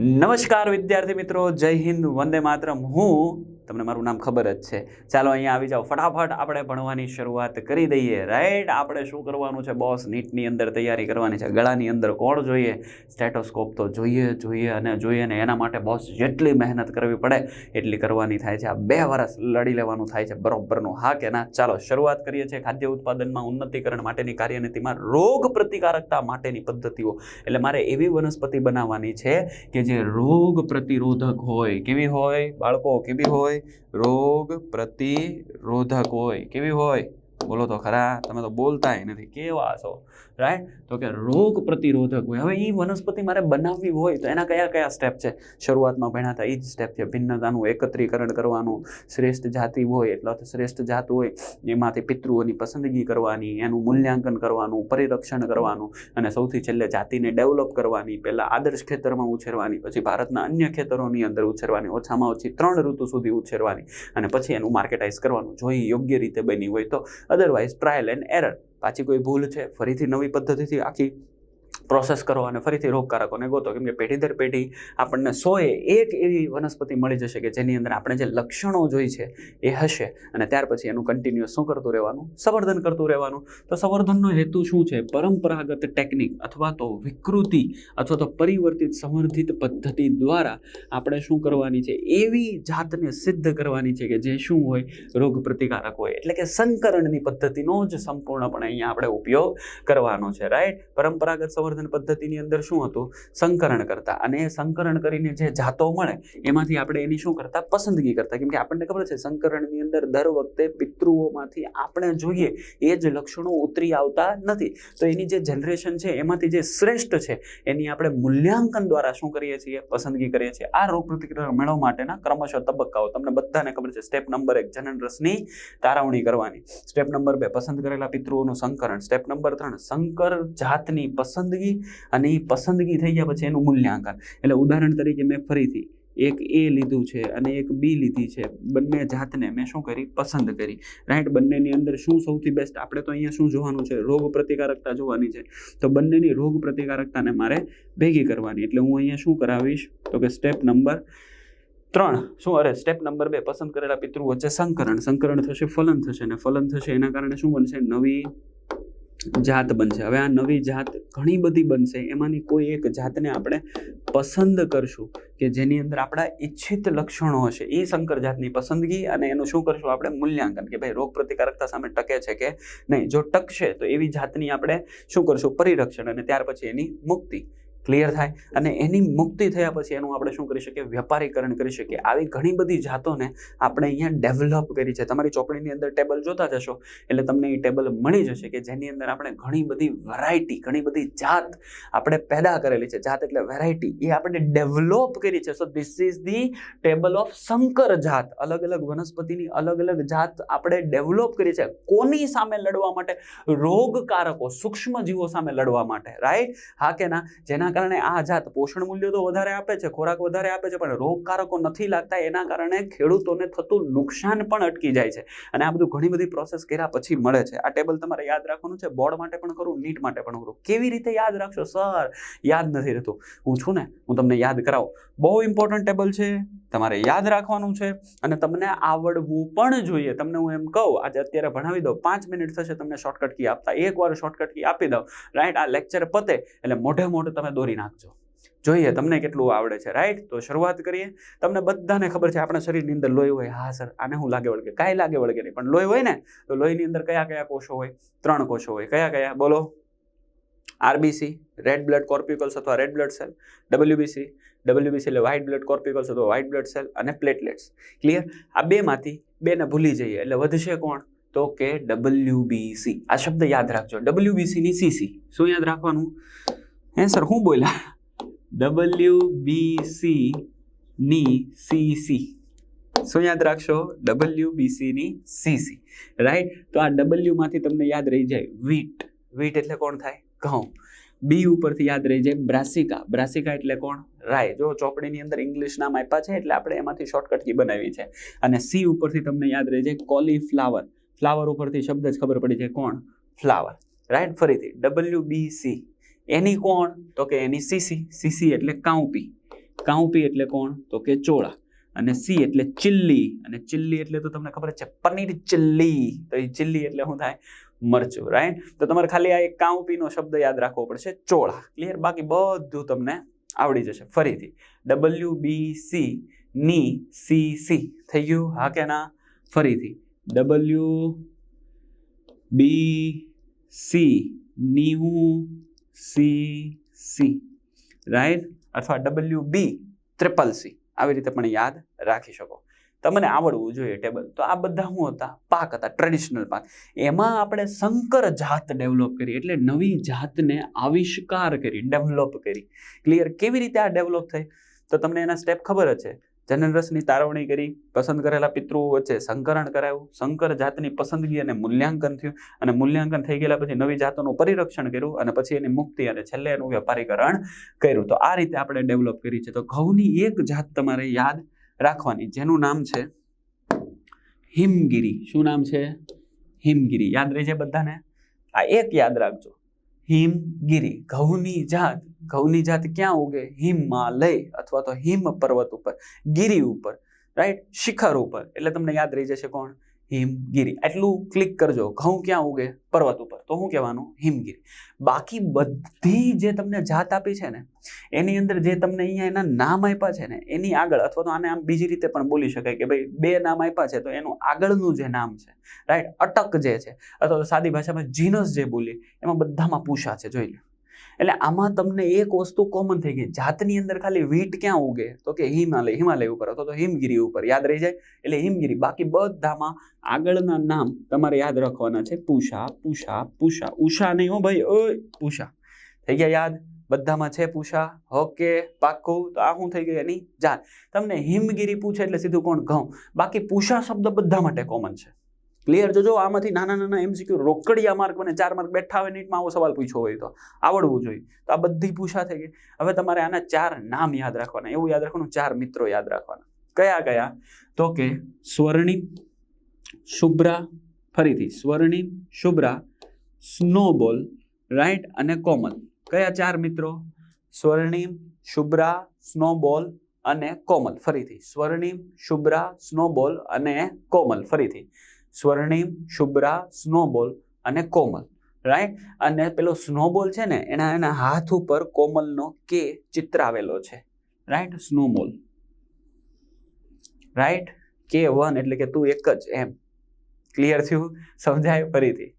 નમસ્કાર વિદ્યાર્થી મિત્રો જય હિન્દ વંદે માતરમ. હું તમને મારું નામ ખબર જ છે. ચાલો અહીંયા આવી જાઓ. ફટાફટ આપણે ભણવાની શરૂઆત કરી દઈએ. રાઈટ આપણે શું કરવાનું છે? બોસ નીટની અંદર તૈયારી કરવાની છે. ગળાની અંદર કોણ જોઈએ? સ્ટેટોસ્કોપ તો જોઈએ જોઈએ અને જોઈએ ને એના માટે બોસ જેટલી મહેનત કરવી પડે એટલી કરવાની થાય છે. આ બે વર્ષ લડી લેવાનું થાય છે બરોબરનું. હા કે ના? ચાલો, શરૂઆત કરીએ છીએ ખાદ્ય ઉત્પાદનમાં ઉન્નતીકરણ માટેની કાર્યનીતિમાં રોગ પ્રતિકારકતા માટેની પદ્ધતિઓ. એટલે મારે એવી વનસ્પતિ બનાવવાની છે કે જે રોગ પ્રતિરોધક હોય. કેવી હોય? બાળકો, કેવી હોય? રોગ પ્રતિરોધક હોય. કેવી હોય? બોલો તો ખરા. તમે તો બોલતાય નથી. કેવા છો? રાઈટ તો કે રોગ પ્રતિરોધક હોય. હવે એ વનસ્પતિ મારે બનાવવી હોય તો એના કયા કયા સ્ટેપ છે? શરૂઆતમાં ભણ્યા હતા એ જ સ્ટેપ છે. ભિન્નતાનું એકત્રીકરણ કરવાનું શ્રેષ્ઠ જાતિ હોય એટલે શ્રેષ્ઠ જાત હોય, એમાંથી પિતૃઓની પસંદગી કરવાની, એનું મૂલ્યાંકન કરવાનું, પરિરક્ષણ કરવાનું અને સૌથી છેલ્લે જાતિને ડેવલપ કરવાની, પહેલાં આદર્શ ખેતરમાં ઉછેરવાની, પછી ભારતના અન્ય ખેતરોની અંદર ઉછેરવાની, ઓછામાં ઓછી ત્રણ ઋતુ સુધી ઉછેરવાની અને પછી એનું માર્કેટાઇઝ કરવાનું, જો એ યોગ્ય રીતે બની હોય તો. અદરવાઇઝ ટ્રાયલ એન્ડ એરર પાછી કોઈ ભૂલ છે ફરીથી નવી પદ્ધતિથી આખી પ્રોસેસ કરો અને ફરીથી રોગકારકોને ગોતો. કેમ કે પેઢી દર પેઢી આપણને સોએ એક એવી વનસ્પતિ મળી જશે કે જેની અંદર આપણે જે લક્ષણો જોઈ છે એ હશે અને ત્યાર પછી એનું કન્ટિન્યુઅસ શું કરતું રહેવાનું? સંવર્ધન કરતું રહેવાનું. તો સંવર્ધનનો હેતુ શું છે? પરંપરાગત ટેકનિક અથવા તો વિકૃતિ અથવા તો પરિવર્તિત સંવર્ધિત પદ્ધતિ દ્વારા આપણે શું કરવાની છે? એવી જાતને સિદ્ધ કરવાની છે કે જે શું હોય? રોગ પ્રતિકારક હોય. એટલે કે સંકરણની પદ્ધતિનો જ સંપૂર્ણપણે અહીંયા આપણે ઉપયોગ કરવાનો છે. રાઈટ પરંપરાગત સંવર્ધન પદ્ધતિની અંદર શું હતું? સંકરણ કરતા. અને સંકરણ કરીને જે જાતો મળે, એમાંથી આપણે એની શું કરતા? પસંદગી કરતા. કેમ કે આપણને ખબર છે, સંકરણની અંદર દર વખતે પિતૃઓમાંથી આપણે જોઈએ, એ જ લક્ષણો ઉતરી આવતા નથી. તો એની જે જનરેશન છે, એમાંથી જે શ્રેષ્ઠ છે, એની આપણે મૂલ્યાંકન દ્વારા શું કરીએ છીએ? પસંદગી કરીએ છીએ. આ રોગ પ્રતિક્રિયા મેળવવા માટેના ક્રમશઃ તબક્કાઓ. તમને બધાને ખબર છે સ્ટેપ નંબર એક, જનન રસની તારવણી કરવાની. સ્ટેપ નંબર બે, પસંદ કરેલા પિતૃઓનું સંકરણ. સ્ટેપ નંબર ત્રણ, સંકર જાતની પસંદગી અને એ પસંદગી થઈ ગયા પછી એનું મૂલ્યાંકન. એટલે ઉદાહરણ તરીકે મેં ફરીથી એક એ લીધું છે અને એક બી લીધી છે. બંને જાતને મેં શું કરી? પસંદ કરી. રાઈટ બંનેની અંદર શું સૌથી બેસ્ટ આપણે તો અહીંયા શું જોવાનું છે? રોગ પ્રતિકારકતા જોવાની છે. તો બંનેની રોગ પ્રતિકારકતાને મારે ભેગી કરવાની. એટલે હું અહીંયા શું કરાવીશ? તો કે સ્ટેપ નંબર ત્રણ. શું? અરે સ્ટેપ નંબર બે. પસંદ કરેલા પિતૃ વચ્ચે સંકરણ. સંકરણ થશે, ફલન થશે. અને ફલન થશે એના કારણે શું બનશે? નવી જાત બનશે. હવે આ નવી જાત ઘણી બધી બનશે. એમાંની કોઈ એક જાતને આપણે પસંદ કરશું કે જેની અંદર આપણા ઈચ્છિત લક્ષણો હશે. એ સંકર જાતની પસંદગી અને એનું શું કરશું આપણે? મૂલ્યાંકન કે ભાઈ રોગ પ્રતિકારકતા સામે ટકે છે કે નહીં? જો ટકશે તો એવી જાતની આપણે શું કરશું? પરિરક્ષણ અને ત્યાર પછી એની મુક્તિ. ક્લિયર થાય. અને એની મુક્તિ થયા પછી એનું આપણે શું કરી શકીએ? વ્યાપારીકરણ કરી શકીએ. આવી ઘણી બધી જાતોને આપણે અહીંયા ડેવલપ કરી છે. તમારી ચોપડીની અંદર ટેબલ જોતા જશો એટલે તમને એ ટેબલ મળી જશે કે જેની અંદર આપણે ઘણી બધી વેરાયટી ઘણી બધી જાત આપણે પેદા કરેલી છે. જાત એટલે વેરાયટી એ આપણે ડેવલપ કરી છે. So this is the table of સંકર જાત. અલગ અલગ વનસ્પતિની અલગ અલગ જાત આપણે ડેવલપ કરી છે. કોની સામે લડવા માટે? રોગકારકો સૂક્ષ્મ જીવો સામે લડવા માટે. રાઈટ હા કે ના? જેના કારણે આ જાત પોષણ મૂલ્યો તો વધારે આપે છે, ખોરાક વધારે આપે છે, પણ રોગકારકો નથી લાગતા, એના કારણે ખેડૂતોને થતું નુકસાન પણ અટકી જાય છે. અને આ બધું ઘણી બધી પ્રોસેસ કર્યા પછી મળે છે. આ ટેબલ તમારે યાદ રાખવાનું છે બોર્ડ માટે પણ કરું નીટ માટે પણ કરું. કેવી રીતે યાદ રાખશો? સર, યાદ નથી રહેતું. હું છું ને, હું તમને યાદ કરાવું. બહુ ઇમ્પોર્ટન્ટ ટેબલ છે. તમારે યાદ રાખવાનું છે અને તમને આવડવું પણ જોઈએ. તમને હું એમ કહું, આજે અત્યારે ભણાવી દઉં, પાંચ મિનિટ થશે, તમને શોર્ટકટ કી આપતા. એકવાર શોર્ટકટ કી આપી દઉં. રાઈટ આ લેક્ચર પતે, એટલે મોઢે મોઢે તમે દોરી નાખજો. જોઈએ, તમને કેટલું આવડે છે. રાઈટ તો શરૂઆત કરીએ. તમને બધાને ખબર છે, આપણા શરીરની અંદર લોહી હોય. હા સર આને હું લાગે વળગે? કાંઈ લાગે વળગે નહીં. પણ લોહી હોય ને, તો લોહીની અંદર કયા કયા કોષો હોય? ત્રણ કોષો હોય. કયા કયા? બોલો. આરબીસી રેડ બ્લડ કોર્પિકલ્સ અથવા red blood cell WBC WBC એટલે વ્હાઇટ બ્લડ કોર્પિકલ્સ અથવા વ્હાઇટ બ્લડ સેલ અને પ્લેટલેટ્સ ક્લિયર આ બેમાંથી બેને ભૂલી જઈએ. એટલે વધશે કોણ? તો કે ડબલ્યુબીસી આ શબ્દ યાદ રાખજો. ડબલ્યુબીસીની સીસી શું યાદ રાખવાનું? હે સર હું બોલ્યા ડબલ્યુબીસી ની સીસી શું યાદ રાખશો? ડબલ્યુબીસીની સીસી રાઈટ તો આ ડબલ્યુમાંથી તમને યાદ રહી જાય વીટ વીટ એટલે કોણ થાય? ઘઉં. બી ઉપરથી યાદ રહી જાય બ્રાસિકા. બ્રાસિકા એટલે કોણ? રાય જો ચોપડીની અંદર ઇંગ્લિશ નામ આપ્યા છે, એટલે આપણે એમાંથી શોર્ટકટથી બનાવી છે. અને સી ઉપરથી તમને યાદ રહે છે કોલીફ્લાવર ફ્લાવર ઉપરથી શબ્દ જ ખબર પડી છે કોણ? ફ્લાવર રાઈટ ફરીથી ડબલ્યુ બી સી એની કોણ? તો કે એની સીસી સીસી એટલે કાઉપી. કાઉપી એટલે કોણ? તો કે ચોળા. અને સી એટલે ચિલ્લી અને ચિલ્લી એટલે તો તમને ખબર છે પનીર ચિલ્લી તો એ ચિલ્લી એટલે શું થાય? મરચું. રાઈટ તો તમારે ખાલી આ એક કાઉપીનો શબ્દ યાદ રાખવો પડશે. ચોળા. ક્લિયર બાકી બધું તમને આવડી જશે. ફરીથી ડબલ્યુ બી સી ની સી સી થઈ ગયું. હા કે ના? ફરીથી ડબલ્યુ બી સી નીવું સી સી રાઈટ અથવા ડબલ્યુ બી ટ્રિપલ સી આવી રીતે પણ યાદ રાખી શકો. તમને આવડવું જોઈએ ટેબલ તો આ બધા શું હતા? પાક હતા ટ્રેડિશનલ પાક. એમાં આપણે સંકર જાત ડેવલપ કરી, એટલે નવી જાતને આવિષ્કાર કરી ડેવલપ કરી. ક્લિયર કેવી રીતે આ ડેવલપ થઈ? તો તમને એના સ્ટેપ ખબર જ છે. જનરસની તારવણી કરી, પસંદ કરેલા પિતૃઓ વચ્ચે સંકરણ કરાયું. સંકર જાતની પસંદગી અને મૂલ્યાંકન થયું. અને મૂલ્યાંકન થઈ ગયેલા પછી નવી જાતોનું પરિરક્ષણ કર્યું અને પછી એની મુક્તિ અને છેલ્લે એનું વેપારીકરણ કર્યું. તો આ રીતે આપણે ડેવલપ કરી છે. તો ઘઉંની એક જાત તમારે યાદ રાખવાની. જેનું નામ છે હિમગીરી. શું નામ છે? હિમગીરી. યાદ રહી છે બધાને? આ એક યાદ રાખજો. હિમગીરી. ઘઉંની જાત. ઘઉંની જાત ક્યાં ઉગે? હિમાલય અથવા તો હિમ પર્વત ઉપર. ગીરી ઉપર. રાઈટ શિખર ઉપર. એટલે તમને યાદ રહી જશે કોણ? હિમગીરી. એટલું ક્લિક કરજો. ઘઉં ક્યાં ઉગે? પર્વત ઉપર. તો શું કહેવાનું? હિમગીરી. બાકી બધી જે તમને જાત આપી છે ને, એની અંદર જે તમને અહીંયા એના નામ આપ્યા છે ને, એની આગળ, અથવા તો આને આમ બીજી રીતે પણ બોલી શકાય કે ભાઈ બે નામ આપ્યા છે, તો એનું આગળનું જે નામ છે રાઈટ અટક જે છે, અથવા સાદી ભાષામાં જીનસ જે બોલી એમાં બધામાં પૂછા છે, જોઈ લો. એટલે આમાં તમને એક વસ્તુ કોમન થઈ ગઈ. જાતની અંદર ખાલી વીટ ક્યાં ઉગે? તો કે હિમાલય હિમાલય ઉપર. અથવા તો હિમગીરી ઉપર. યાદ રહી જાય? એટલે હિમગીરી. બાકી બધામાં આગળના નામ તમારે યાદ રાખવાના છે. પૂષા પૂષા પૂષા. ઉષા નહીં હો ભાઈ. ઓય પૂષા થઈ ગયા યાદ? બધામાં છે પૂષા? ઓકે. પાક્કું? તો આ શું થઈ ગઈ એની? જાત. તમને હિમગીરી પૂછે એટલે સીધું કોણ? ઘઉં. બાકી પૂષા શબ્દ બધા માટે કોમન છે. ક્લિયર જોજો આમાંથી નાના નાના એમસીક્યુ રોકડિયા માર્ક મને ચાર માર્ક બેઠા હોય નીટમાં આવો સવાલ પૂછ્યો હોય તો આવડવું જોઈએ. તો આ બધી પૂછા થઈ ગઈ. હવે તમારે આના ચાર નામ યાદ રાખવાના. એવું યાદ રાખવાનું, ચાર મિત્રો યાદ રાખવાના. કયા કયા? તો કે સ્વર્ણિમ શુભ્રા, ફરીથી સ્વર્ણિમ શુભ્રા, સ્નોબોલ, રાઈટ અને કોમલ કયા ચાર મિત્રો? સ્વર્ણિમ શુભ્રા, સ્નોબોલ અને કોમલ ફરીથી સ્વર્ણિમ શુભ્રા, સ્નોબોલ અને કોમલ ફરીથી સ્વર્ણિમ, શુભ્રા, સ્નોબોલ અને કોમલ રાઈટ અને પેલો સ્નોબોલ છે ને, એના એના હાથ ઉપર કોમલનો કે ચિત્ર આવેલો છે રાઈટ સ્નોબોલ. રાઈટ કે વન એટલે કે તું એક જ, એમ. ક્લિયર થયું? સમજાય ફરીથી.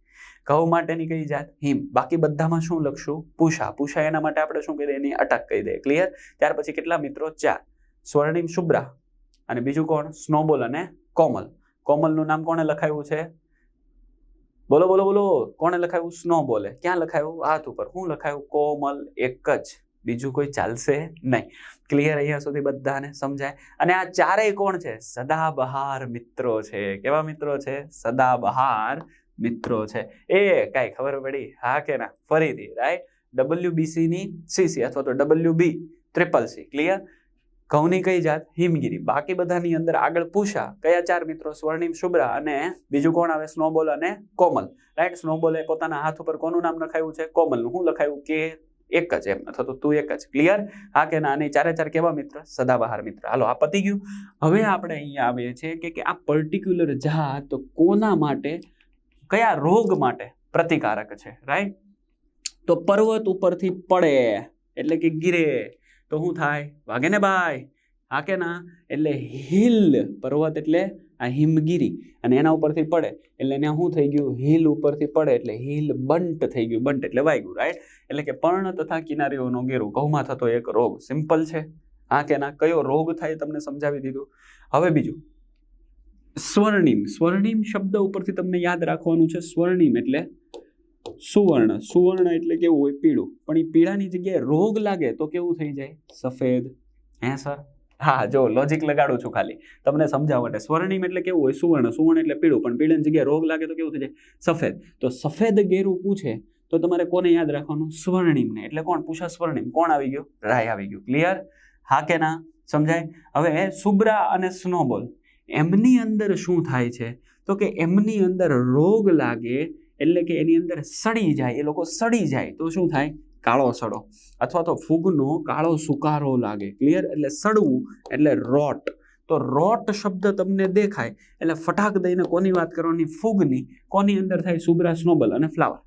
ઘઉં માટેની કઈ જાત? હિમ. બાકી બધામાં શું લખશું? પૂષા. પૂષા એના માટે આપણે શું કહી દઈએ એની અટક કહી દઈએ. ક્લિયર ત્યાર પછી કેટલા મિત્રો? ચાર. સ્વર્ણિમ, શુભ્રા. અને બીજું કોણ? સ્નોબોલ અને કોમલ. કોમલનું નામ કોણે લખાયું છે? બોલો બોલો બોલો. કોણે લખાયું? સ્નો બોલે. ક્યાં લખાયું? હાથ ઉપર. શું લખાયું? કોમલ એક જ. બીજું કોઈ ચાલશે નહીં. ક્લિયર અહીંયા સુધી બધાને સમજાય. અને આ ચારેય કોણ છે? સદાબહાર મિત્રો છે. કેવા મિત્રો છે? સદાબહાર મિત્રો છે. એ કાંઈ ખબર પડી? હા કે ના? ફરીથી રાઈટ ડબલ્યુ બીસીની સીસી અથવા તો W B triple C clear ઘઉંની કઈ જાત? હિમગીરી. બાકી બધાની અંદર આગળ પૂછા, કયા ચાર મિત્રો? સ્વર્ણિમ શુભ્રા અને બીજું કોણ આવે? સ્નોબોલ અને કોમલ. રાઈટ સ્નોબોલે પોતાના હાથ ઉપર કોનું નામ લખાયું છે? કોમલનું. શું લખાયું કે એક જ એમ. અથવા તો તું એક જ. ક્લિયર હા કે ના? ચારે ચાર કેવા મિત્ર? સદાબહાર મિત્ર. હાલો, આ પતી ગયું. હવે આપણે અહીંયા આવીએ છીએ કે કે આ પર્ટિક્યુલર જાત કોના માટે, કયા રોગ માટે પ્રતિકારક છે? રાઈટ તો પર્વત ઉપરથી પડે. એટલે કે ગીરે. તો શું થાય? વાગે ને ભાઈ હા કે ના? એટલે હિલ પર્વત એટલે આ હિમગીરી. અને એના ઉપરથી પડે. એટલે એને શું થઈ ગયું? હિલ ઉપરથી પડે એટલે હિલ બંટ થઈ ગયું. બંટ એટલે વાગ્યું રાઈટ એટલે કે પર્ણ તથા કિનારીઓનો ઘેરો. ઘઉંમાં થતો એક રોગ. સિમ્પલ છે. હા કે ના? કયો રોગ થાય તમને સમજાવી દીધું? હવે બીજું. સ્વર્ણિમ. સ્વર્ણિમ શબ્દ ઉપરથી તમને યાદ રાખવાનું છે. સ્વર્ણિમ એટલે સુવર્ણ. સુવર્ણ એટલે કેવું હોય? પીળું. પણ એ પીળાની જગ્યાએ રોગ લાગે તો કેવું થઈ જાય? સફેદ. હે સર? હા, જો લોજિક લગાડું છું ખાલી. તમને સમજાવવા માટે. સ્વર્ણિમ એટલે કેવું હોય? સુવર્ણ. સુવર્ણ એટલે પીળું. પણ પીળાની જગ્યાએ રોગ લાગે તો કેવું થઈ જાય? સફેદ. તો સફેદ ગેરું પૂછે, તો તમારે કોને યાદ રાખવાનું? સ્વર્ણિમને. એટલે કોણ? પૂછા સ્વર્ણિમ. કોણ આવી ગયું? રાય આવી ગયું. ક્લિયર હા કે ના? સમજાય? હવે સુબ્રા અને સ્નોબોલ. એમની અંદર શું થાય છે? તો કે એમની અંદર રોગ લાગે એટલે કે એની અંદર સડી જાય, એ લોકો સડી જાય. તો શું થાય? કાળો સડો. અથવા તો ફૂગનો કાળો સુકારો લાગે. ક્લિયર એટલે સડવું, એટલે રોટ તો રોટ શબ્દ તમને દેખાય. એટલે ફટાક દઈને કોની વાત કરવાની? ફૂગની. કોની અંદર થાય? સુબ્રા સ્નોબલ અને ફ્લાવર.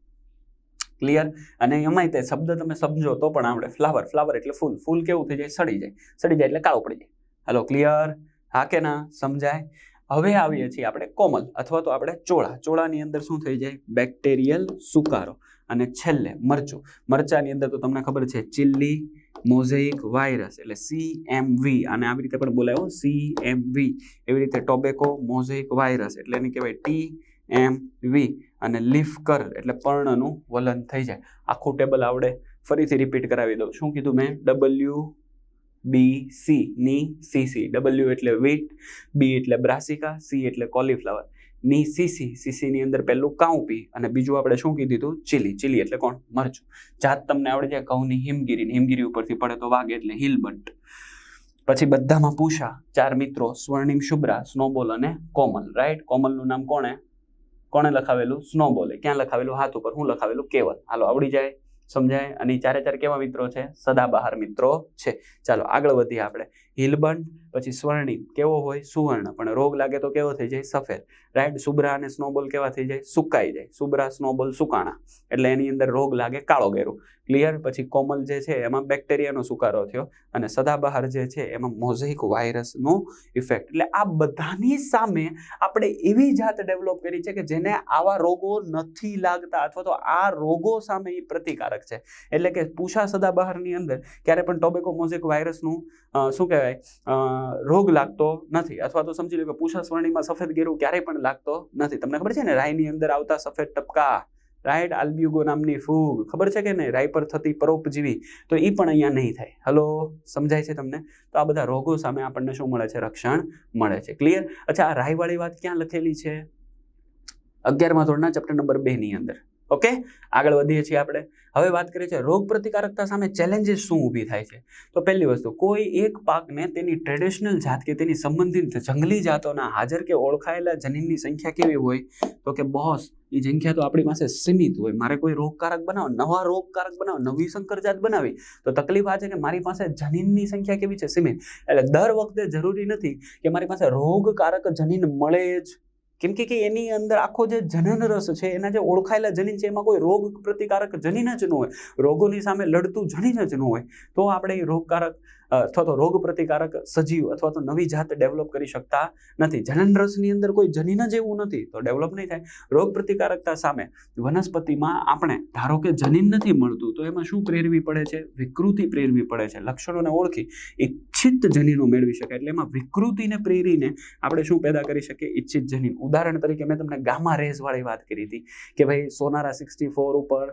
ક્લિયર અને એમાંય તે શબ્દ તમે સમજો તો પણ આપણે ફ્લાવર ફ્લાવર એટલે ફૂલ. ફૂલ કેવું થઈ જાય? સડી જાય. સડી જાય એટલે કાળો પડી જાય. હલો ક્લિયર હા કે ના? સમજાય? હવે આવીએ છીએ આપણે કોમલ અથવા તો આપણે ચોળા. ચોળાની અંદર શું થઈ જાય? બેક્ટેરિયલ સુકારો અને છેલ્લે મરચું. મરચાની અંદર તો તમને ખબર છે ચીલી મોઝેઇક વાયરસ એટલે સી એમ વી અને આવી રીતે પણ બોલાયો સી એમ વી એવી રીતે ટોબેકો મોઝેઇક વાયરસ એટલે એને કહેવાય ટી એમ વી અને લીફ કર એટલે પર્ણનું વલન થઈ જાય. આખું ટેબલ આવડે. ફરીથી રિપીટ કરાવી દઉં. શું કીધું મેં? ડબલ્યુ બી સી ની સી સી ડબલ્યુ એટલે વીટ બી એટલે બ્રાસિકા સી એટલે કોલીફ્લાવરની સીસી સીસીની અંદર પહેલું કાઉપી અને બીજું આપણે શું કીધું હતું? ચીલી ચીલી એટલે કોણ? મરચું. જાત તમને આવડે છે ઘઉંની હિમગીરી હિમગીરી ઉપરથી પડે તો વાગે એટલે હિલબન્ટ પછી બધામાં પૂછા, ચાર મિત્રો, સ્વર્ણિમ શુભ્રા, સ્નોબોલ અને કોમલ રાઈટ કોમલનું નામ કોણે? કોણે લખાવેલું? સ્નોબોલે. ક્યાં લખાવેલું? હાથ ઉપર. હું લખાવેલું કેવલ. હાલો, આવડી જાય? સમજાય? અને ચારે ચાર કેવા મિત્રો છે? સદાબહાર મિત્રો છે. ચાલો આગળ વધીએ આપણે. હિલબંડ પછી સ્વર્ણિમ કેવો હોય? સુવર્ણ. પણ રોગ લાગે તો કેવો થઈ જાય? સફેદ. રાઈટ? સુબ્રા અને સ્નોબોલ કેવા થઈ જાય? સુકાઈ જાય. સુબ્રા, સ્નોબોલ, સુકાણા. એટલે એની અંદર રોગ લાગે કાળો ગેરું. ક્લિયર પછી કોમલ જે છે, એમાં બેક્ટેરિયાનો સુકારો થયો અને સદાબહાર જે છે, એમાં મોઝેઇક વાયરસનો ઇફેક્ટ. એટલે આ બધાની સામે આપણે એવી જાત ડેવલપ કરી છે કે જેને આવા રોગો નથી લાગતા અથવા તો આ રોગો સામે એ પ્રતિકારક છે. એટલે કે પૂષા સદાબહારની અંદર ક્યારે પણ ટોબેકો મોઝેક વાયરસનું શું કહેવાય? અ, રોગ લાગતો નથી. અથવા તો સમજી લો કે પૂષા સ્વર્ણિમાં સફેદ ગેરું ક્યારેય પણ લાગતો નથી. તમને ખબર છે ને રાઈની અંદર આવતા સફેદ ટપકા રાઈટ આલ્બ્યુગો નામની ફૂગ ખબર છે કે નહીં? રાઈ પર થતી પરોપજીવી તો એ પણ અહીંયા નહીં થાય. હલો સમજાય છે તમને? તો આ બધા રોગો સામે આપણને શું મળે છે? રક્ષણ મળે છે. ક્લિયર અચ્છા આ રાઈવાળી વાત ક્યાં લખેલી છે? અગિયારમા ધોરણના ચેપ્ટર નંબર બે ની અંદર. ઓકે? આગળ વધીએ છીએ આપણે. હવે વાત કરીએ છીએ રોગ પ્રતિકારકતા સામે ચેલેન્જીસ શું ઊભી થાય છે? તો પહેલી વસ્તુ, કોઈ એક પાકને તેની ટ્રેડિશનલ જાત કે તેની સંબંધિત જંગલી જાતોના હાજર કે ઓળખાયેલા જનીનની સંખ્યા કેવી હોય? તો કે બોસ એ સંખ્યા તો આપણી પાસે સીમિત હોય. મારે કોઈ રોગકારક બનાવો, નવા રોગકારક બનાવો, નવી સંકરજાત બનાવી. તો તકલીફ આ છે કે મારી પાસે જનીનની સંખ્યા કેવી છે? સીમિત. એટલે દર વખતે જરૂરી નથી કે મારી પાસે રોગકારક જનીન મળે જ. કેમ કે એની અંદર આખો જે જનન રસ છે, એના જે ઓળખાયેલા જનીન છે, એમાં કોઈ રોગ પ્રતિકારક જનીન જ ન હોય. રોગોની સામે લડતું જનીન જ ન હોય. તો આપણે રોગકારક અથવા તો રોગ પ્રતિકારક સજીવ અથવા તો નવી જાત ડેવલપ કરી શકતા નથી. જનન રસની અંદર કોઈ જનીન જ એવું નથી, તો ડેવલપ નહીં થાય. રોગ પ્રતિકારકતા સામે વનસ્પતિમાં આપણે, ધારો કે જનીન નથી મળતું, તો એમાં શું પ્રેરવી પડે છે? વિકૃતિ પ્રેરવી પડે છે. લક્ષણોને ઓળખી ઈચ્છિત જનીનો મેળવી શકાય. એટલે એમાં વિકૃતિને પ્રેરીને આપણે શું પેદા કરી શકીએ? ઈચ્છિત જનીન. ઉદાહરણ તરીકે મેં તમને ગામા રેઝવાળી વાત કરી હતી કે ભાઈ, સોનારા સિક્સટી ફોર ઉપર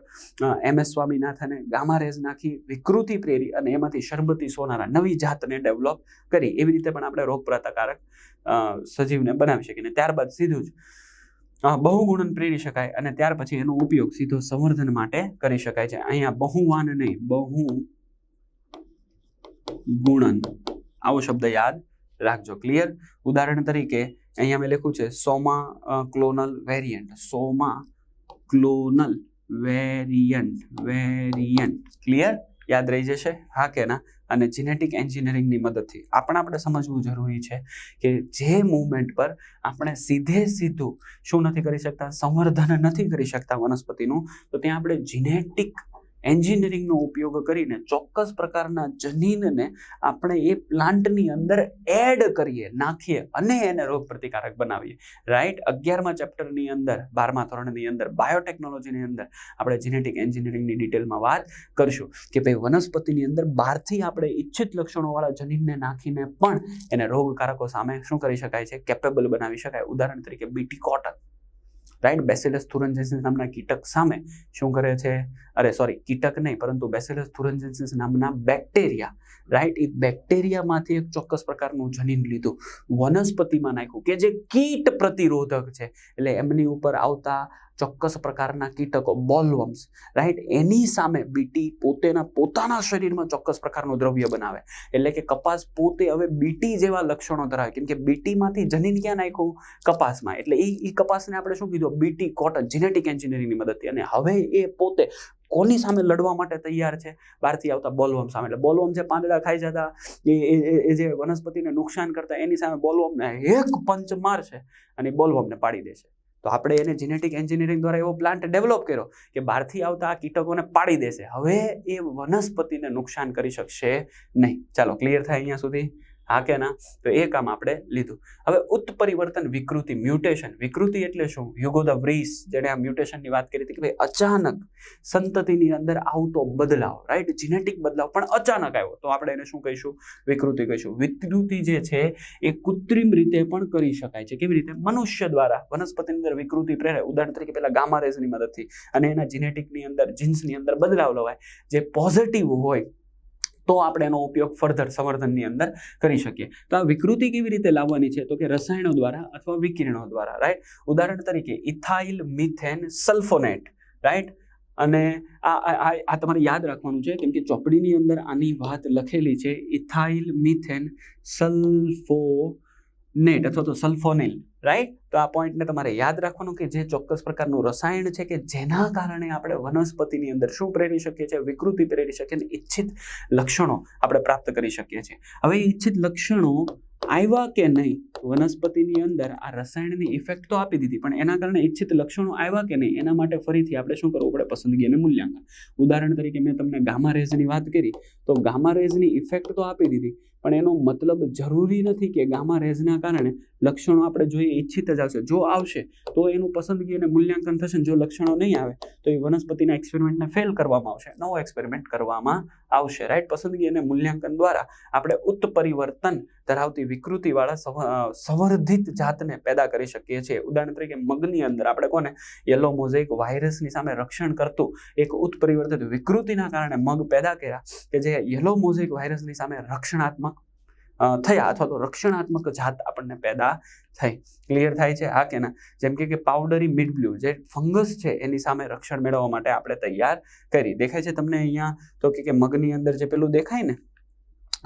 એમ એસ સ્વામીનાથને ગામા રેઝ નાખી વિકૃતિ પ્રેરી અને એમાંથી શરબતી સોનારા નવી જાતને ડેવલપ કરી. એવી રીતે પણ આપણે રોગ પ્રતિકારક સજીવને બનાવી શકીએ અને ત્યારબાદ સીધું જ બહુગુણન પ્રેરી શકાય અને ત્યાર પછી એનો ઉપયોગ સીધો સંવર્ધન માટે કરી શકાય છે. અહીંયા બહુવાન નહીં બહુ ગુણન આવો શબ્દ યાદ રાખજો. ક્લિયર ઉદાહરણ તરીકે અહીંયા મેં લખ્યું છે, somaclonal variant somaclonal variant variant clear યાદ રહી જશે? હા કે ના? અને જીનેટિક એન્જિનિયરિંગની મદદથી. આપણે આપણે સમજવું જરૂરી છે કે જે મૂવમેન્ટ પર આપણે સીધે સીધું શું નથી કરી શકતા? સંવર્ધન નથી કરી શકતા વનસ્પતિનું, તો ત્યાં આપણે જીનેટિક એન્જિનિયરિંગનો ઉપયોગ કરીને ચોક્કસ પ્રકારના જનીનને આપણે એ પ્લાન્ટની અંદર એડ કરીએ, નાખીએ અને એને રોગ પ્રતિકારક બનાવીએ. રાઈટ? અગિયારમા ચેપ્ટરની અંદર, બારમા ધોરણની અંદર, બાયોટેકનોલોજીની અંદર આપણે જીનેટિક એન્જિનિયરિંગની ડિટેલમાં વાત કરશું કે ભાઈ વનસ્પતિની અંદર બહારથી આપણે ઈચ્છિત લક્ષણોવાળા જનીનને નાખીને પણ એને રોગકારકો સામે શું કરી શકાય છે? કેપેબલ બનાવી શકાય. ઉદાહરણ તરીકે BT cotton. Right? Bacillus thuringiensis નામના કીટક સામે શું કરે છે? અરે સોરી કીટક નહીં, પરંતુ બેસેલસ થુરન્જન્સિસ નામના બેક્ટેરિયા રાઈટ એ બેક્ટેરિયામાંથી એક ચોક્કસ પ્રકારનું જનીન લીધું, વનસ્પતિમાં નાખ્યું, કે જે કીટ પ્રતિરોધક છે. એટલે એમની ઉપર આવતા ચોક્કસ પ્રકારના કીટકો બોલવમ્સ રાઈટ એની સામે બીટી પોતેના પોતાના શરીરમાં ચોક્કસ પ્રકારનું દ્રવ્ય બનાવે. એટલે કે કપાસ પોતે હવે બીટી જેવા લક્ષણો ધરાવે. કેમ કે બીટીમાંથી જનીન ક્યાં નાખ્યું? કપાસમાં. એટલે એ કપાસને આપણે શું કીધું? બીટી કોટન જીનેટિક એન્જિનિયરિંગની મદદથી. અને હવે એ પોતે કોની સામે લડવા માટે તૈયાર છે? બહારથી આવતા બોલવમ સામે. એટલે બોલવમ જે પાંદડા ખાઈ જતા, એ, એ- જે વનસ્પતિને નુકસાન કરતા, એની સામે બોલવમને એક પંચ મારશે અને બોલવમને પાડી દેશે. તો આપણે એને જેનેટિક એન્જિનિયરિંગ દ્વારા એવો પ્લાન્ટ ડેવલપ કર્યો કે બહારથી આવતા આ કીટકોને પાડી દેશે. હવે એ વનસ્પતિને નુકસાન કરી શકશે નહીં. ચાલો ક્લિયર થાય અહીંયા સુધી? હા કે ના તો એ કામ આપણે લીધું. હવે ઉત્પરિવર્તન વિકૃતિ, મ્યુટેશન. વિકૃતિ એટલે શું? યુગો ધ વ્રીસ, જેણે આ મ્યુટેશનની વાત કરી હતી કે ભાઈ, અચાનક સંતતિની અંદર આવતો બદલાવ રાઈટ જીનેટિક બદલાવ પણ અચાનક આવ્યો. તો આપણે એને શું કહીશું? વિકૃતિ કહીશું. વિકૃતિ જે છે, એ કૃત્રિમ રીતે પણ કરી શકાય છે. કેવી રીતે? મનુષ્ય દ્વારા. વનસ્પતિની અંદર વિકૃતિ પ્રેરે. ઉદાહરણ તરીકે પેલા ગામા રેઝની મદદથી. અને એના જીનેટિકની અંદર, જીન્સની અંદર બદલાવ લવાય. જે પોઝિટિવ હોય તો આપણે એનો ઉપયોગ ફર્ધર સંવર્ધનની અંદર કરી શકીએ. તો આ વિકૃતિ કેવી રીતે લાવવાની છે? તો કે રસાયણો દ્વારા અથવા વિકિરણો દ્વારા રાઈટ ઉદાહરણ તરીકે ઇથાઇલ મિથેન સલ્ફોનેટ રાઈટ અને આ, આ- તમારે યાદ રાખવાનું છે, કેમ કે ચોપડીની અંદર આની વાત લખેલી છે, ઇથાઇલ મિથેન સલ્ફોનેટ, અથવા તો સલ્ફોનિલ. રાઈટ તો આ પોઈન્ટને તમારે યાદ રાખવાનું કે જે ચોક્કસ પ્રકારનું રસાયણ છે કે જેના કારણે આપણે વનસ્પતિની અંદર શું પ્રેરી શકીએ છીએ, વિકૃતિ પ્રેરી શકીએ અને ઈચ્છિત લક્ષણો આપણે પ્રાપ્ત કરી શકીએ છીએ. હવે ઈચ્છિત લક્ષણો આવ્યા કે નહીં? વનસ્પતિની અંદર આ રસાયણની ઇફેક્ટ તો આપી દીધી, પણ એના કારણે ઈચ્છિત લક્ષણો આવ્યા કે નહીં? એના માટે ફરીથી આપણે શું કરવું પડે? પસંદગી અને મૂલ્યાંકન. ઉદાહરણ તરીકે મેં તમને ગામા રેઝની વાત કરી, તો ગામા રેઝની ઇફેક્ટ તો આપી દીધી. પણ એનો મતલબ જરૂરી નથી કે ગામા રેઝના કારણે લક્ષણો આપણે જોઈએ ઈચ્છિત જ આવશે. જો આવશે, તો એનું પસંદગી અને મૂલ્યાંકન થશે જો લક્ષણો નહીં આવે, તો એ વનસ્પતિના એક્સપેરિમેન્ટને ફેલ કરવામાં આવશે. નવો એક્સપેરિમેન્ટ કરવામાં આવશે. રાઈટ પસંદગી અને મૂલ્યાંકન દ્વારા આપણે ઉત્પરિવર્તન ધરાવતી વિકૃતિવાળા સંવર્ધિત જાતને પેદા કરી શકીએ છીએ. ઉદાહરણ તરીકે મગની અંદર આપણે કોને? યલો મોઝેક વાયરસની સામે રક્ષણ કરતું એક ઉત્પરિવર્તિત વિકૃતિના કારણે મગ પેદા કર્યા કે જે યલો મોઝેક વાયરસની સામે રક્ષણાત્મક થયા અથવા તો રક્ષણાત્મક જાત આપણને પેદા થઈ. ક્લિયર થાય છે? હા કે ના? જેમ કે પાવડરી મિડ બ્લુ જે ફંગસ છે, એની સામે રક્ષણ મેળવવા માટે આપણે તૈયાર કરી. દેખાય છે તમને અહીંયા તો કે મગની અંદર જે પેલું દેખાય ને?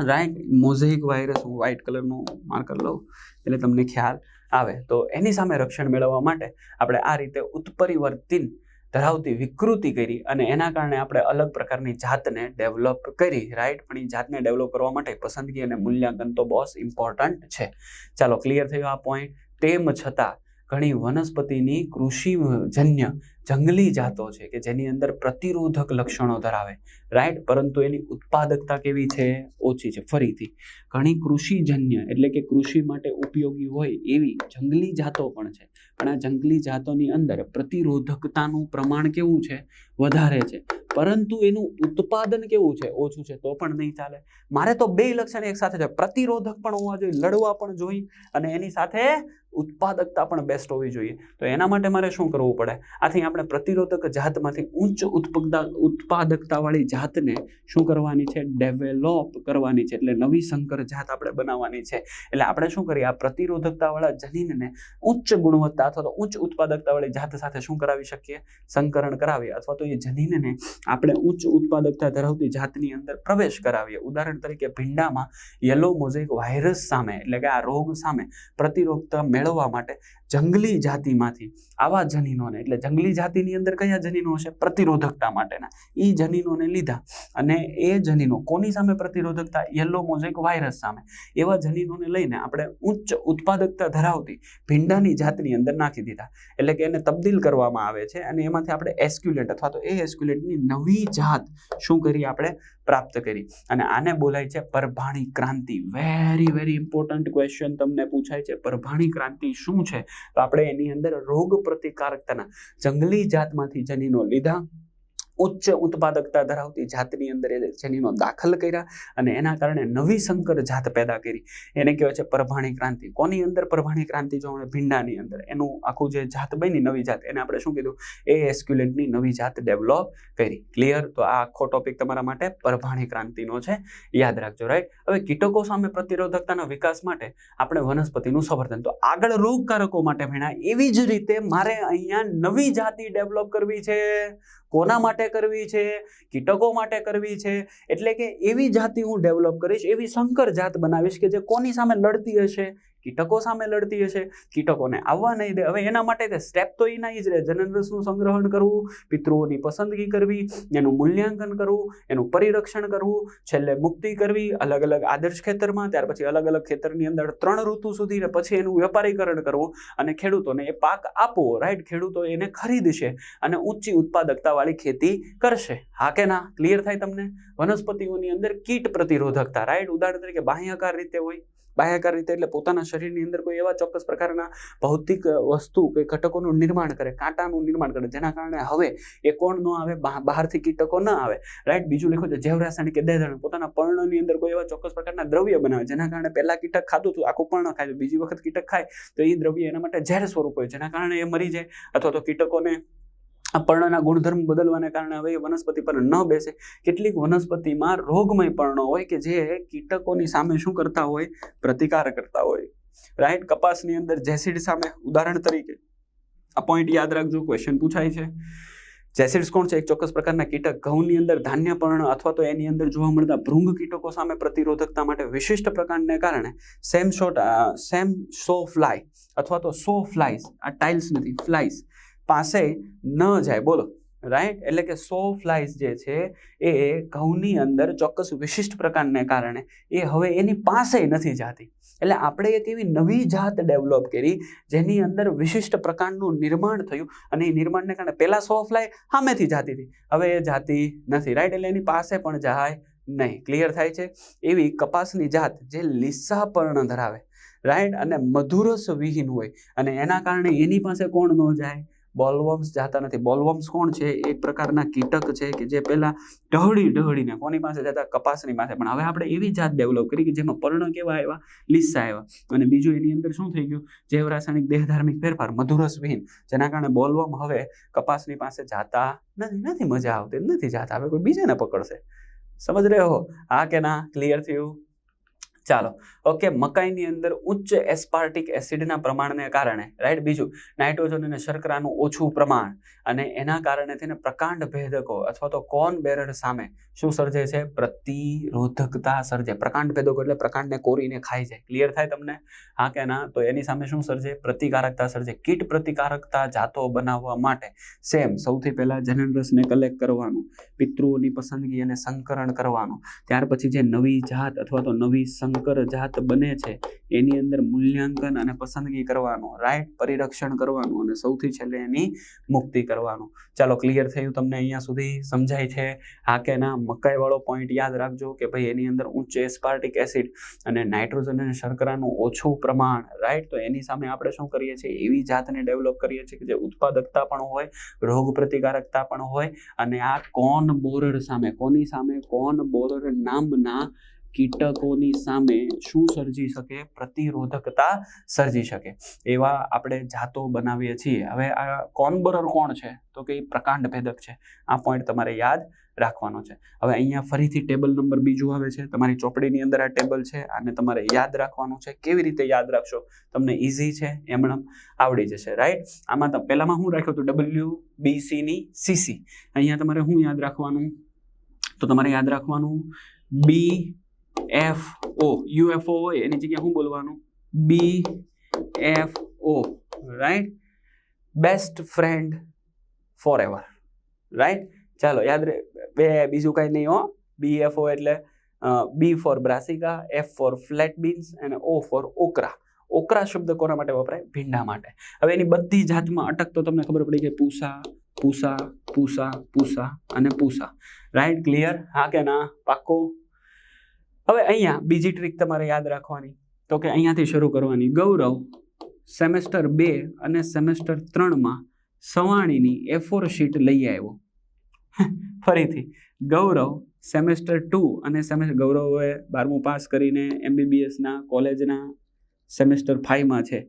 રાઈટ મોઝેઇક વાયરસ હું વ્હાઇટ કલરનું માર્કર લઉં એટલે તમને ખ્યાલ આવે. તો એની સામે રક્ષણ મેળવવા માટે આપણે આ રીતે ઉત્પરિવર્તિન ધરાવતી વિકૃતિ કરી અને એના કારણે આપણે અલગ પ્રકારની જાતને ડેવલપ કરી રાઈટ પણ એ જાતને ડેવલપ કરવા માટે પસંદગી અને મૂલ્યાંકન તો બોસ ઇમ્પોર્ટન્ટ છે. ચાલો ક્લિયર થયો આ પોઈન્ટ તેમ છતાં ઘણી વનસ્પતિની કૃષિજન્ય જંગલી જાતો છે કે જેની અંદર પ્રતિરોધક લક્ષણો ધરાવે રાઈટ પરંતુ એની ઉત્પાદકતા કેવી છે? ઓછી છે, ફરીથી. ઘણી કૃષિજન્ય એટલે કે કૃષિ માટે ઉપયોગી હોય એવી જંગલી જાતો પણ છે. પણ આ જંગલી જાતોની અંદર પ્રતિરોધકતાનું પ્રમાણ કેવું છે? વધારે છે. પરંતુ એનું ઉત્પાદન કેવું છે? ઓછું છે તો પણ નહીં ચાલે. મારે તો બે લક્ષણ એક સાથે છે. પ્રતિરોધક પણ હોવા જોઈએ, લડવા પણ જોઈએ અને એની સાથે ઉત્પાદકતા પણ બેસ્ટ હોવી જોઈએ. તો એના માટે મારે શું કરવું પડે? આથી આપણે પ્રતિરોધક જાતમાંથી ઉચ્ચ ઉત્પાદકતા ઉત્પાદકતાવાળી જાતને શું કરવાની છે? ડેવલપ કરવાની છે. એટલે નવી સંકર જાત આપણે બનાવવાની છે. એટલે આપણે શું કરીએ? આ પ્રતિરોધકતાવાળા જનીનને ઉચ્ચ ગુણવત્તા અથવા તો ઉચ્ચ ઉત્પાદકતાવાળી જાત સાથે શું કરાવી શકીએ? સંકરણ કરાવીએ. અથવા તો એ જનીનને આપણે ઉચ્ચ ઉત્પાદકતા ધરાવતી જાતની અંદર પ્રવેશ કરાવીએ. ઉદાહરણ તરીકે ભીંડામાં યલો મોઝેક વાયરસ સામે, એટલે કે આ રોગ સામે પ્રતિરોધકતા મેળવવા માટે જંગલી જાતિમાંથી. આવા જનીનોને, એટલે જંગલી જાતિની અંદર કયા જનીનો હશે? પ્રતિરોધકતા માટેના. એ જનીનોને લીધા. અને એ જનીનો કોની સામે પ્રતિરોધકતા? યલો મોઝેક વાયરસ સામે. એવા જનીનોને લઈને આપણે ઉચ્ચ ઉત્પાદકતા ધરાવતી ભીંડાની જાતની અંદર નાખી દીધા. એટલે કે એને તબદીલ કરવામાં આવે છે અને એમાંથી આપણે એસ્ક્યુલેટ અથવા તો એ એસ્ક્યુલેટની નવી જાત શું કરી આપણે પ્રાપ્ત કરી. અને આને બોલાય છે પરભાણી ક્રાંતિ. વેરી વેરી ઇમ્પોર્ટન્ટ ક્વેશ્ચન તમને પૂછાય છે. પરભાણી ક્રાંતિ શું છે? તો આપણે એની અંદર રોગ પ્રતિકારકતાના જંગલી જાતમાંથી જનીનો લીધા. ઉચ્ચ ઉત્પાદકતા ધરાવતી જાતની અંદર જનીનો દાખલ કર્યા અને એના કારણે નવી સંકર જાત પેદા કરી. એને કહેવાય છે પરભાણી ક્રાંતિ. કોની અંદર પરભાણી ક્રાંતિ? જો આપણે ભીંડાની અંદર. એનું આખું જે જાત બની નવી જાત, એને આપણે શું કીધું? એ એસ્ક્યુલેટની નવી જાત ડેવલપ કરી. ક્લિયર તો આ આખો ટોપિક તમારા માટે પરભાણી ક્રાંતિનો છે. યાદ રાખજો રાઈટ હવે કીટકો સામે પ્રતિરોધકતાના વિકાસ માટે આપણે વનસ્પતિનું સંવર્ધન. તો આગળ રોગકારકો માટે ભણ્યા એવી જ રીતે મારે અહીંયા નવી જાતિ ડેવલપ કરવી છે. કોના માટે કરવી છે? કીટકો માટે કરવી છે? એટલે કે એવી જાતિ હું ડેવલપ કરીશ, એવી સંકર જાત બનાવીશ કે જે કોની સામે લડતી હશે? કીટકો સામે લડતી હશે, કીટકોને આવવા નહીં દે. હવે એના માટે તે સ્ટેપ તો એના જ રહે. જનનરસનું સંગ્રહણ કરવું, પિતૃઓની પસંદગી કરવી, એનું મૂલ્યાંકન કરવું, એનું પરિરક્ષણ કરવું, છેલ્લે મુક્તિ કરવી, અલગ અલગ આદર્શ ખેતરમાં, ત્યાર પછી અલગ અલગ ખેતરની અંદર ત્રણ ઋતુ સુધી ને પછી એનું વેપારીકરણ કરવું અને ખેડૂતોને એ પાક આપવો રાઈટ ખેડૂતો એને ખરીદશે અને ઊંચી ઉત્પાદકતાવાળી ખેતી કરશે. હા કે ના? ક્લિયર થાય તમને? વનસ્પતિઓની અંદર કીટ પ્રતિરોધકતા રાઈટ ઉદાહરણ તરીકે બાહ્યાકાર રીતે હોય. બાહ્યાકાર રીતે એટલે પોતાના શરીરની અંદર કોઈ એવા ચોક્કસ પ્રકારના ભૌતિક વસ્તુ કે ઘટકોનું નિર્માણ કરે, કાંટાનું નિર્માણ કરે, જેના કારણે હવે એ કોણ ન આવે બહાર- બહારથી કીટકો ન આવે. રાઈટ બીજું લખ્યું છે, જૈવ રાસાયણિક દેહધર્મ પોતાના પર્ણની અંદર કોઈ એવા ચોક્કસ પ્રકારના દ્રવ્ય બનાવે, જેના કારણે પહેલા કીટક ખાતું હતું, આખું પર્ણ ખાય બીજી વખત કીટક ખાય, તો એ દ્રવ્ય એના માટે ઝેર સ્વરૂપ હોય, જેના કારણે એ મરી જાય. અથવા તો કીટકોને પર્ણના ગુણધર્મ બદલવાને કારણે હવે એ વનસ્પતિ પર ન બેસે. કેટલીક વનસ્પતિમાં રોગમય પર્ણો હોય કે જે કીટકોની સામે શું કરતા હોય? પ્રતિકાર કરતા હોય. રાઈટ, કપાસની અંદર જેસિડ સામે. ઉદાહરણ તરીકે, આ પોઈન્ટ યાદ રાખજો ક્વેશ્ચન પૂછાય છે. જેસિડ્સ કોણ છે? એક ચોક્કસ પ્રકારના કીટક. ઘઉંની અંદર ધાન્ય પર્ણ અથવા તો એની અંદર જોવા મળતા ભૃંગ કીટકો સામે પ્રતિરોધકતા માટે વિશિષ્ટ પ્રકારને કારણે સેમ શોટ સેમ સો ફ્લાય અથવા તો સો ફ્લાઇઝ આ ટાઇલ્સ નથી ફ્લાઇઝ પાસે ન જાય. બોલો. રાઈટ એટલે કે સો ફ્લાઇઝ જે છે, એ ઘઉંની અંદર ચોક્કસ વિશિષ્ટ પ્રકારને કારણે એ હવે એની પાસે નથી જાતી. એટલે આપણે એક એવી નવી જાત ડેવલપ કરી, જેની અંદર વિશિષ્ટ પ્રકારનું નિર્માણ થયું અને એ નિર્માણને કારણે પહેલાં સો ફ્લાય સામેથી જાતી હતી. હવે એ જાતી નથી. રાઈટ એટલે એની પાસે પણ જાય નહીં. ક્લિયર થાય છે? એવી કપાસની જાત જે લીસાપર્ણ ધરાવે. રાઈટ અને મધુરસ વિહીન હોય. અને એના કારણે એની પાસે કોણ ન જાય? બોલવર્મ્સ જાતા નથી. બોલવર્મ્સ કોણ છે? એક પ્રકારના કીટક છે કે જે પહેલા ઢહળી ઢહળીને કોની પાસે જતા? કપાસની પાસે. પણ હવે આપણે એવી જાત ડેવલપ કરી કે જેમાં પર્ણ કેવા આવ્યા? લીસા આવ્યા. અને બીજું એની અંદર શું થઈ ગયું? જૈવ રાસાયણિક દેહધાર્મિક ફેરફાર, મધુરસ વિહીન. જેના કારણે બોલવર્મ હવે કપાસની પાસે જાતા નથી. નથી મજા આવતી. નથી જાતા. હવે કોઈ બીજાને પકડશે. સમજ રહ્યો હા? કે ના? ક્લિયર થયું? ચાલો. ઓકે, મકાઈની અંદર ઉચ્ચ એસ્પાર્ટિક એસિડના પ્રમાણને કારણે, રાઈટ, બીજું, નાઇટ્રોજન અને શર્કરાનું ઓછું પ્રમાણ અને એના કારણે તેને પ્રકાંડ ભેદકો અથવા તો કોન બેરર સામે શું સર્જે છે? પ્રતિરોધકતા સર્જે. પ્રકાંડ ભેદકો એટલે પ્રકાંડને કોરીને ખાઈ જાય ક્લિયર થાય તમને? હા કે ના? તો એની સામે શું સર્જે? પ્રતિકારકતા સર્જે. કીટ પ્રતિકારકતા જાતો બનાવવા માટે સેમ સૌથી પહેલાં જનનરસને કલેક્ટ કરવાનું, પિતૃઓની પસંદગી અને સંકરણ કરવાનું. ત્યાર પછી જે નવી જાત અથવા તો નવી સંકર જાત બને છે, એની અંદર મૂલ્યાંકન અને પસંદગી કરવાનું રાઈટ પરિરક્ષણ કરવાનું અને સૌથી છેલ્લે એની મુક્તિ કરવાનું. ચાલો ક્લિયર થયું તમને અહીંયા સુધી? સમજાય છે? હા કે ના? મકાઈ વાળો પોઈન્ટ યાદ રાખજો કે ભાઈ એની અંદર ઉચ્ચ એસ્પાર્ટિક એસિડ અને નાઇટ્રોજન અને શર્કરાનું ઓછું પ્રમાણ રાઈટ તો એની સામે આપણે શું કરીએ છીએ? એવી જાતને ડેવલપ કરીએ છીએ કે જે ઉત્પાદકતા પણ હોય, રોગ પ્રતિકારકતા પણ હોય અને આ કોન બોરર સામે, કોની સામે કોન બોરર નામના કીટકોની સામે શું સર્જી શકે, પ્રતિરોધકતા સર્જી શકે. એવા આપણે જાતો બનાવીએ છીએ. હવે આ કોનબરર કોણ છે? તો કે એ પ્રકાંડ ભેદક છે. આ પોઈન્ટ તમારે યાદ રાખવાનો છે. હવે અહીંયા ફરીથી ટેબલ નંબર બીજું આવે છે. તમારી ચોપડીની અંદર આ ટેબલ છે. આને તમારે યાદ રાખવાનું છે. કેવી રીતે યાદ રાખશો? તમને ઇઝી છે. એમણે આવડી જશે. રાઈટ આમાં તમે પહેલામાં શું રાખ્યું હતું ડબલ્યુ બી સીની સીસી અહીંયા તમારે શું યાદ રાખવાનું? તો તમારે યાદ રાખવાનું? બી એફ ઓ યુએફઓ હોય, એની જગ્યાએ શું બોલવાનું? B F O right best friend forever right right ચાલો, યાદ રહે બે, બીજું કાંઈ નહીં હો. બી એફ ઓ એટલે B for brassica F for flat beans અને ઓ ફોર ઓકરા ઓકરા શબ્દ કોના માટે વપરાય? ભીંડા માટે. હવે એની બધી જાતમાં અટક તો તમને ખબર પડી કે પૂસા પૂસા પૂસા પૂસા અને પૂસા. રાઈટ ક્લિયર હા કે ના? પાક્કો? હવે અહીંયા બીજી ટ્રીક તમારે યાદ રાખવાની. તો કે અહીંયાથી શરૂ કરવાની. ગૌરવ સેમેસ્ટર બે અને સેમેસ્ટર ત્રણમાં સવાણીની એ ફોર શીટ લઈ આવ્યો. ફરીથી ગૌરવ સેમેસ્ટર ટુ અને સેમેસ્ટર ગૌરવે બારમું પાસ કરીને એમબીબીએસના કોલેજના સેમેસ્ટર ફાઈવમાં છે.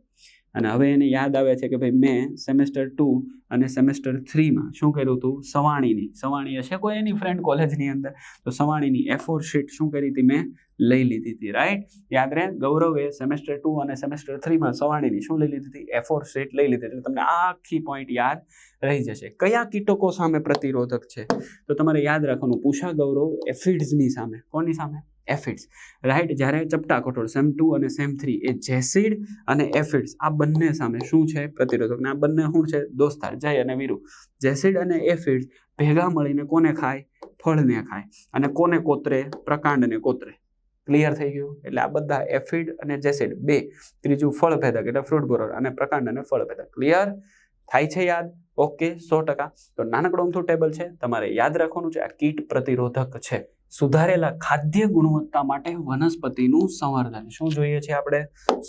અને હવે એને યાદ આવે છે કે ભાઈ મેં સેમેસ્ટર ટુ અને સેમેસ્ટર થ્રીમાં શું કર્યું હતું? સવાણીની. સવાણી હશે કોઈ એની ફ્રેન્ડ કોલેજની અંદર? તો સવાણીની એફોર શીટ શું કરી હતી મેં? લઈ લીધી હતી રાઈટ યાદ રહે? ગૌરવે સેમેસ્ટર ટુ અને સેમેસ્ટર થ્રીમાં સવાણીની શું લઈ લીધી હતી? એફોર શીટ લઈ લીધી એટલે તમને આખી પોઈન્ટ યાદ રહી જશે. કયા કીટકો સામે પ્રતિરોધક છે? તો તમારે યાદ રાખવાનું પૂષા ગૌરવ એફિડ્સની સામે. કોની સામે? એફિડ્સ રાઈટ જ્યારે ચપટા કઠોળ સેમ ટુ અને સેમ થ્રી એ જેસિડ અને એફિડ્સ આ બંને સામે શું છે? પ્રતિરોધક. ને આ બંને શું છે? દોસ્તાર. જય અને વીરુ. જેસિડ અને એફિડ્સ ભેગા મળીને કોને ખાય? ફળને ખાય. અને કોને કોતરે? પ્રકાંડને કોતરે. ક્લિયર થઈ ગયું? એટલે આ બધા એફિડ અને જેસિડ બે. ત્રીજું ફળ ભેદક એટલે ફ્રૂટ બોરર અને પ્રકાંડ અને ફળ ભેદક. ક્લિયર થાય છે યાદ? ઓકે સો ટકા. તો નાનકડું અમથું ટેબલ છે. તમારે યાદ રાખવાનું છે, આ કીટ પ્રતિરોધક છે. સુધારેલા ખાદ્ય ગુણવત્તા માટે વનસ્પતિનું સંવર્ધન. શું જોઈએ છે આપણે?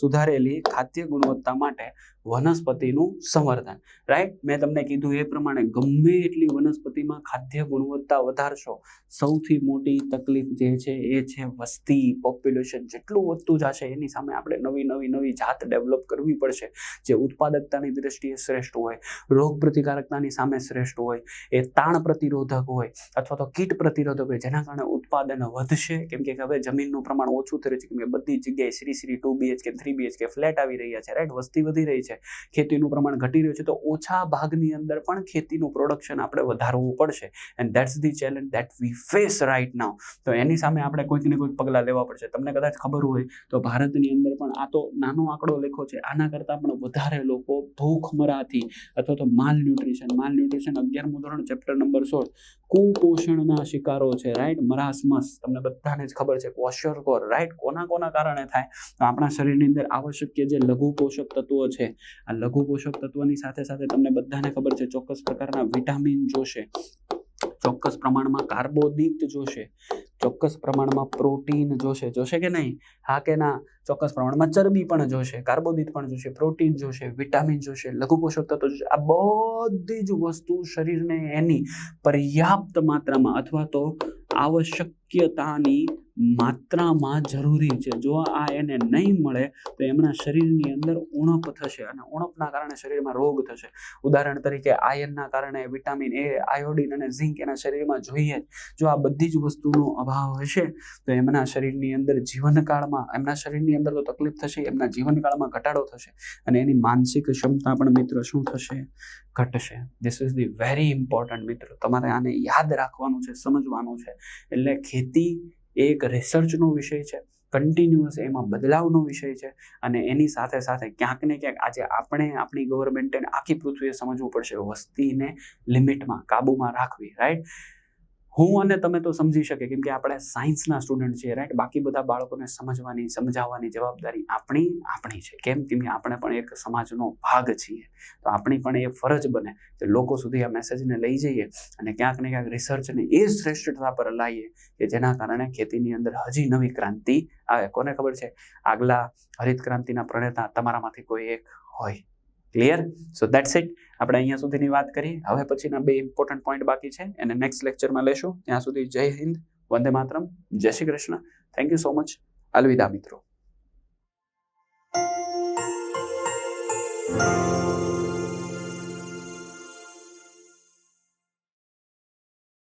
સુધારેલી ખાદ્ય ગુણવત્તા માટે વનસ્પતિનું સંવર્ધન. રાઈટ મેં તમને કીધું એ પ્રમાણે ગમે એટલી વનસ્પતિમાં ખાદ્ય ગુણવત્તા વધારશો, સૌથી મોટી તકલીફ જે છે એ છે વસ્તી પોપ્યુલેશન જેટલું વધતું જશે એની સામે આપણે નવી નવી નવી જાત ડેવલપ કરવી પડશે. જે ઉત્પાદકતાની દ્રષ્ટિએ શ્રેષ્ઠ હોય, રોગ પ્રતિકારકતાની સામે શ્રેષ્ઠ હોય, એ તાણ પ્રતિરોધક હોય અથવા તો કીટ પ્રતિરોધક હોય, જેના કારણે ઉત્પાદન વધશે? કેમ કે હવે જમીનનું પ્રમાણ ઓછું રહ્યું છે. કેમ કે બધી જગ્યાએ Shri Shri two BHK three BHK flat આવી રહ્યા છે રાઈટ વસ્તી વધી રહી છે. ખેતીનું પ્રમાણ ઘટી રહ્યું છે. તો ઓછા ભાગની અંદર પણ ખેતીનું પ્રોડક્શન આપણે વધારવું પડશે. And that's the challenge that we face right now તો એની સામે આપણે કોઈક ને કોઈક પગલાં લેવા પડશે. તમને કદાચ ખબર હોય તો ભારતની અંદર પણ આ તો નાનો આંકડો લેખો છે. આના કરતાં પણ વધારે લોકો ભૂખમરાથી અથવા તો માલ ન્યુટ્રિશન માલ ન્યુટ્રિશન અગિયારમું ધોરણ ચેપ્ટર નંબર સોળ કુપોષણના શિકારો છે રાઈટ મરાસમસ તમને બધાને જ ખબર છે કોશરકોર રાઈટ કોના કોના કારણે થાય? તો આપણા શરીરની અંદર આવશ્યક જે લઘુ પોષક તત્વો છે, આ લઘુ પોષક તત્વોની સાથે સાથે તમને બધાને ખબર છે, ચોક્કસ પ્રકારના વિટામિન જોશે. ચોક્કસ પ્રમાણમાં કાર્બોદિત જોશે. ચોક્કસ પ્રમાણમાં પ્રોટીન જોશે. જોશે કે નહીં? હા કે ના? ચોક્કસ પ્રમાણમાં ચરબી પણ જોશે, કાર્બોદિત પણ જોશે, પ્રોટીન જોશે, વિટામિન જોશે લઘુ પોષક તત્વો જોશે. આ બધી જ વસ્તુ શરીરને એની પર્યાપ્ત માત્રામાં અથવા તો આવશ્યકતાની માત્રામાં જરૂરી છે. જો આ એને નહીં મળે, તો એમના શરીરની અંદર ઉણપ થશે અને ઉણપના કારણે શરીરમાં રોગ થશે. ઉદાહરણ તરીકે, આયનના કારણે વિટામિન એ, આયોડિન અને ઝિંક એના શરીરમાં જોઈએ. જો આ બધી જ વસ્તુનો અભાવ હશે, તો એમના શરીરની અંદર જીવનકાળમાં, એમના શરીરની અંદર તો તકલીફ થશે, એમના જીવનકાળમાં ઘટાડો થશે અને એની માનસિક ક્ષમતા પણ મિત્રો શું થશે? ઘટશે. This is the very important મિત્રો. તમારે આને યાદ રાખવાનું છે, સમજવાનું છે. એટલે ખેતી એક રિસર્ચનો વિષય છે કન્ટિન્યુઅસ એમાં બદલાવનો વિષય છે અને એની સાથે સાથે ક્યાંક ને ક્યાંક આજે આપણે આપણી ગવર્મેન્ટે આખી પૃથ્વીએ સમજવું પડશે વસ્તીને લિમિટમાં કાબૂમાં રાખવી રાઈટ હું અને તમે તો સમજી શકે કેમ કે આપણે સાયન્સના સ્ટુડન્ટ છીએ રાઈટ બાકી બધા બાળકોને સમજવાની, સમજાવવાની જવાબદારી આપણી આપણી છે. કેમ? કેમ કે આપણે પણ એક સમાજનો ભાગ છીએ. તો આપણી પણ એ ફરજ બને કે લોકો સુધી આ મેસેજને લઈ જઈએ અને ક્યાંક ને ક્યાંક રિસર્ચને એ શ્રેષ્ઠતા પર લાવીએ કે જેના કારણે ખેતીની અંદર હજી નવી ક્રાંતિ આવે. કોને ખબર છે? આગલા હરિત ક્રાંતિના પ્રણેતા તમારામાંથી કોઈ એક હોય. ક્લિયર સો દેટ્સ ઇટ આપણે અહીંયા સુધીની વાત કરી. હવે પછીના બે ઇમ્પોર્ટન્ટ પોઈન્ટ બાકી છે. એને નેક્સ્ટ લેક્ચરમાં લેશું. ત્યાં સુધી જય હિન્દ, વંદે માતરમ, જય Shri Krishna. Thank you so much અલવિદા મિત્રો.